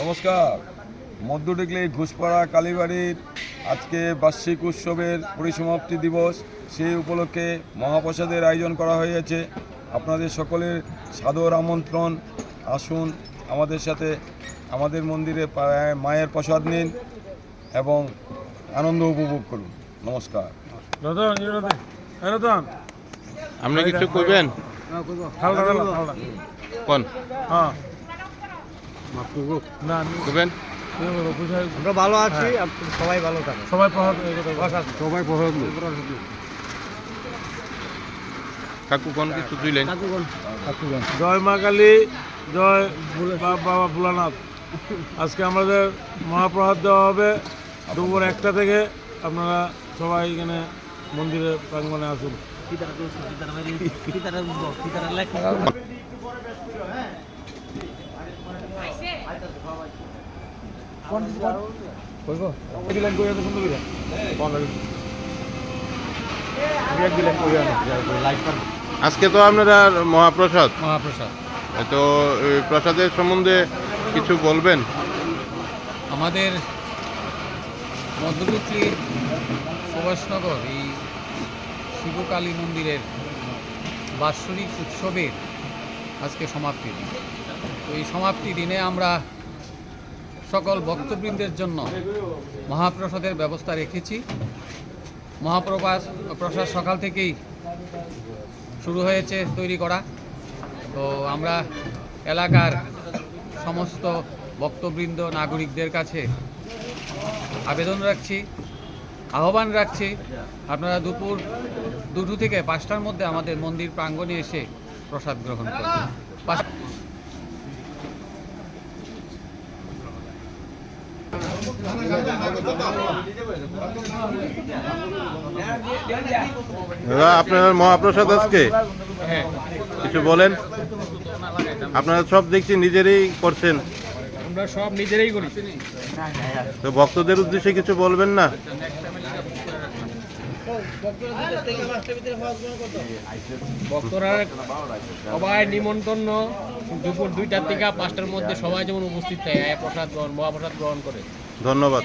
নমস্কার। মধ্যডিগলি ঘুষপাড়া কালীবাড়ির আজকে বার্ষিক উৎসবের পরিসমাপ্তি দিবস সেই উপলক্ষে মহাপ্রসাদের আয়োজন করা হয়েছে। আপনাদের সকলের সাদর আমন্ত্রণ। আসুন আমাদের সাথে আমাদের মন্দিরে মায়ের প্রসাদ নিন এবং আনন্দ উপভোগ করুন। নমস্কার। রতন রতন এ আপনি কিছু কইবেন হালকা হালকা হালকা কোন হ্যাঁ। না আমরা ভালো আছি সবাই ভালো সবাই। সবাই কাকু কোন কিছু জয় মা কালী জয় বাবা ভোলানাথ। আজকে আমাদের মহাপ্রসাদ দেওয়া হবে দুপুর একটা থেকে। আপনারা সবাই এখানে মন্দিরে প্রাঙ্গণে আসুন। আজকে তো আপনারা মহাপ্রসাদ। মহাপ্রসাদ। তো প্রসাদের সম্বন্ধে কিছু বলবেন? আমাদের মধ্যবিত্রীর সুভাষনগর এই শিবকালী মন্দিরের বাৎসরিক উৎসবের আজকে সমাপ্তি দিন। তো এই সমাপ্তি দিনে আমরা সকল ভক্তবৃন্দের জন্য মহাপ্রসাদের ব্যবস্থা রেখেছি। মহাপ্রসাদ প্রসাদ সকাল থেকেই শুরু হয়েছে তৈরি করা। তো আমরা এলাকার সমস্ত ভক্তবৃন্দ, নাগরিকদের কাছে আবেদন রাখছি। আহ্বান রাখছি আপনারা দুপুর দুটো থেকে পাঁচটার মধ্যে আমাদের মন্দির প্রাঙ্গণে এসে প্রসাদ গ্রহণ পাশ- দাদা আপনার মহাপ্রসাদ আজকে? হ্যাঁ। কিছু বলেন? আপনারা সব দেখছি নিজেরই করছেন। আমরা সব নিজেরাই করি। তো ভক্তদের উদ্দেশ্যে কিছু বলবেন না? ভক্তরা সবাই নিমন্ত্রণ দুপুর দুইটার থেকে পাঁচটার মধ্যে সবাই যেমন উপস্থিত থাকে প্রসাদ গ্রহণ মহাপ্রসাদ গ্রহণ করে। ধন্যবাদ।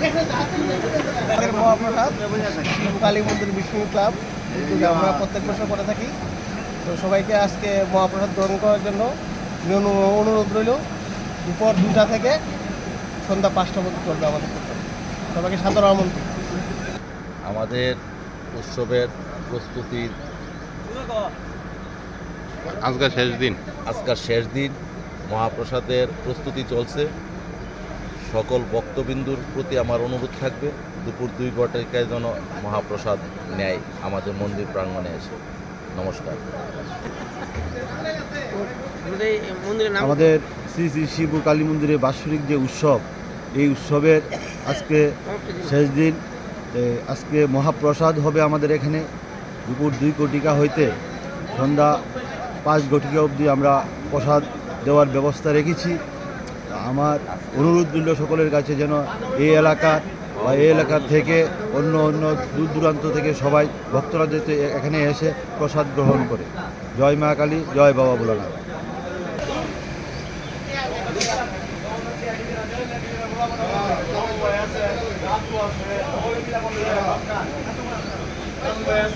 আমাদের মহাপ্রসাদ শিবকালী মন্দির বিষ্ণু ক্লাব আমরা প্রত্যেক বছর করে থাকি। তো সবাইকে আজকে মহাপ্রসাদ গ্রহণ করার জন্য অনু- অনুরোধ রইল দুপুর দুটা থেকে সন্ধ্যা পাঁচটা মধ্যে চলবে আমাদের। সবাইকে সাদর আমন্ত্রণ। আমাদের উৎসবের প্রস্তুতির আজকে শেষ দিন। আজকার শেষ দিন মহাপ্রসাদের প্রস্তুতি চলছে। সকল ভক্তবিন্দুর প্রতি আমার অনুরোধ থাকবে দুপুর দুই ঘটিকায় যেন মহাপ্রসাদ নেয় আমাদের মন্দির প্রাঙ্গণে এসে। নমস্কার। আমাদের শ্রী শ্রী শিব কালী মন্দিরের বাৎসরিক যে উৎসব এই উৎসবের আজকে শেষ দিন আজকে মহাপ্রসাদ হবে আমাদের এখানে। দুপুর দুই কোটিকা হইতে সন্ধ্যা পাঁচ ঘটিকা অবধি আমরা প্রসাদ দেওয়ার ব্যবস্থা রেখেছি। আমার অনুরোধ রইল সকলের কাছে যেন এই এলাকা বা এই এলাকার থেকে অন্য অন্য দূর দূরান্ত থেকে সবাই ভক্তরা যাতে এখানে এসে প্রসাদ গ্রহণ করে। জয় মা কালী, জয় বাবা ভোলানাথ।